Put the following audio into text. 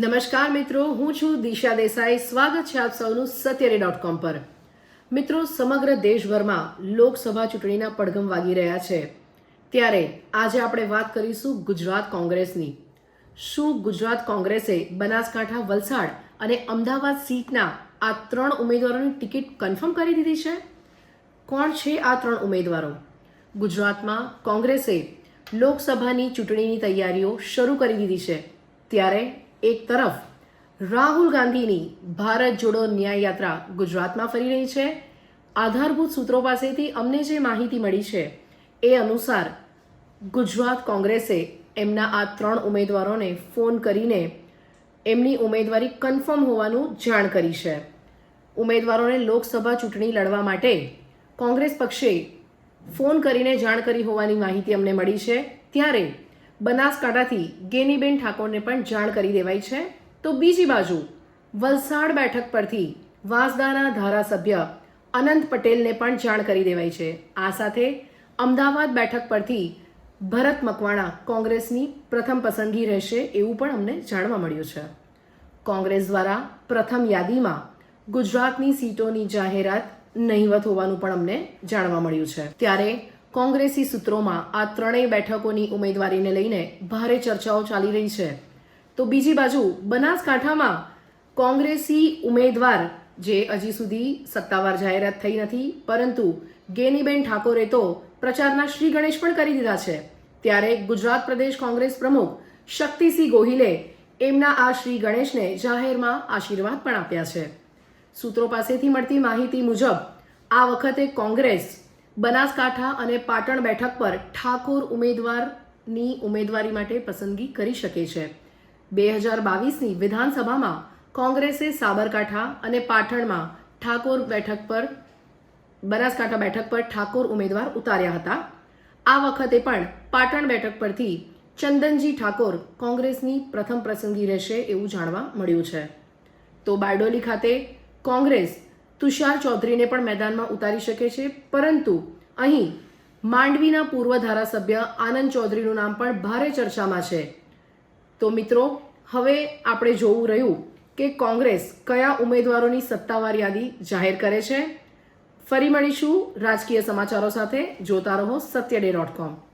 નમસ્કાર મિત્રો, હું છું દિશા દેસાઈ. સ્વાગત છે આપ સૌનું સત્યરે ડોટ કોમ પર. મિત્રો, સમગ્ર દેશભરમાં લોકસભા ચૂંટણીના પડઘમ વાગી રહ્યા છે. ત્યારે આજે આપણે વાત કરીશું ગુજરાત કોંગ્રેસની. શું ગુજરાત કોંગ્રેસે બનાસકાંઠા, વલસાડ અને અમદાવાદ સીટના આ ત્રણ ઉમેદવારોની ટિકિટ કન્ફર્મ કરી દીધી છે? કોણ છે આ ત્રણ ઉમેદવારો? ગુજરાતમાં કોંગ્રેસે લોકસભાની ચૂંટણીની તૈયારીઓ શરૂ કરી દીધી છે. ત્યારે એક તરફ, રાહુલ ગાંધીની ભારત જોડો ન્યાય યાત્રા ગુજરાતમાં ફરી રહી છે. આધારભૂત સૂત્રો પાસેથી અમને જે માહિતી મળી છે, એ અનુસાર ગુજરાત કોંગ્રેસે એમના આ ત્રણ ઉમેદવારોને ફોન કરીને એમની ઉમેદવારી કન્ફર્મ હોવાનું જાણ કરી છે. ઉમેદવારોને લોકસભા ચૂંટણી લડવા માટે કોંગ્રેસ પક્ષે ફોન કરીને જાણ કરી હોવાની માહિતી અમને મળી છે. ત્યારે બનાસકાંઠાથી ગેનીબેન ઠાકોરને પણ જાણ કરી દેવાઈ છે. તો બીજી બાજુ, વલસાડ બેઠક પરથી વાંસદાના ધારાસભ્ય અનંત પટેલને પણ જાણ કરી દેવાઈ છે. આ સાથે અમદાવાદ બેઠક પરથી ભરત મકવાણા કોંગ્રેસની પ્રથમ પસંદગી રહેશે એવું પણ અમને જાણવા મળ્યું છે. કોંગ્રેસ દ્વારા પ્રથમ યાદીમાં ગુજરાતની સીટોની જાહેરાત નહીવત હોવાનું પણ અમને જાણવા મળ્યું છે. ત્યારે કોંગ્રેસી સૂત્રોમાં આ ત્રણેય બેઠકોની ઉમેદવારીને લઈને ભારે ચર્ચાઓ ચાલી રહી છે. તો બીજી બાજુ, બનાસકાંઠામાં કોંગ્રેસી ઉમેદવાર, જે હજી સુધી સત્તાવાર જાહેરાત થઈ નથી, પરંતુ ગેનીબેન ઠાકોરે તો પ્રચારના શ્રી ગણેશ પણ કરી દીધા છે. ત્યારે ગુજરાત પ્રદેશ કોંગ્રેસ પ્રમુખ શક્તિસિંહ ગોહિલે એમના આ શ્રી ગણેશને જાહેરમાં આશીર્વાદ પણ આપ્યા છે. સૂત્રો પાસેથી મળતી માહિતી મુજબ, આ વખતે કોંગ્રેસ બનાસકાંઠા અને પાટણ બેઠક પર ઠાકોર ઉમેદવારની ઉમેદવારી માટે પસંદગી કરી શકે છે. બે હજાર બાવીસની વિધાનસભામાં કોંગ્રેસે સાબરકાંઠા અને પાટણમાં ઠાકોર બેઠક પર, બનાસકાંઠા બેઠક પર ઠાકોર ઉમેદવાર ઉતાર્યા હતા. આ વખતે પણ પાટણ બેઠક પરથી ચંદનજી ઠાકોર કોંગ્રેસની પ્રથમ પસંદગી રહેશે એવું જાણવા મળ્યું છે. તો બારડોલી ખાતે કોંગ્રેસ તુષાર ચૌધરીને પણ મેદાનમાં ઉતારી શકે છે. પરંતુ અહીં માંડવીના પૂર્વ ધારાસભ્ય આનંદ ચૌધરીનું નામ પણ ભારે ચર્ચામાં છે. તો મિત્રો, હવે આપણે જોવું રહ્યું કે કોંગ્રેસ કયા ઉમેદવારોની સત્તાવાર યાદી જાહેર કરે છે. ફરી મળીશું રાજકીય સમાચારો સાથે. જોતા રહો સત્ય ડે ડોટ કોમ.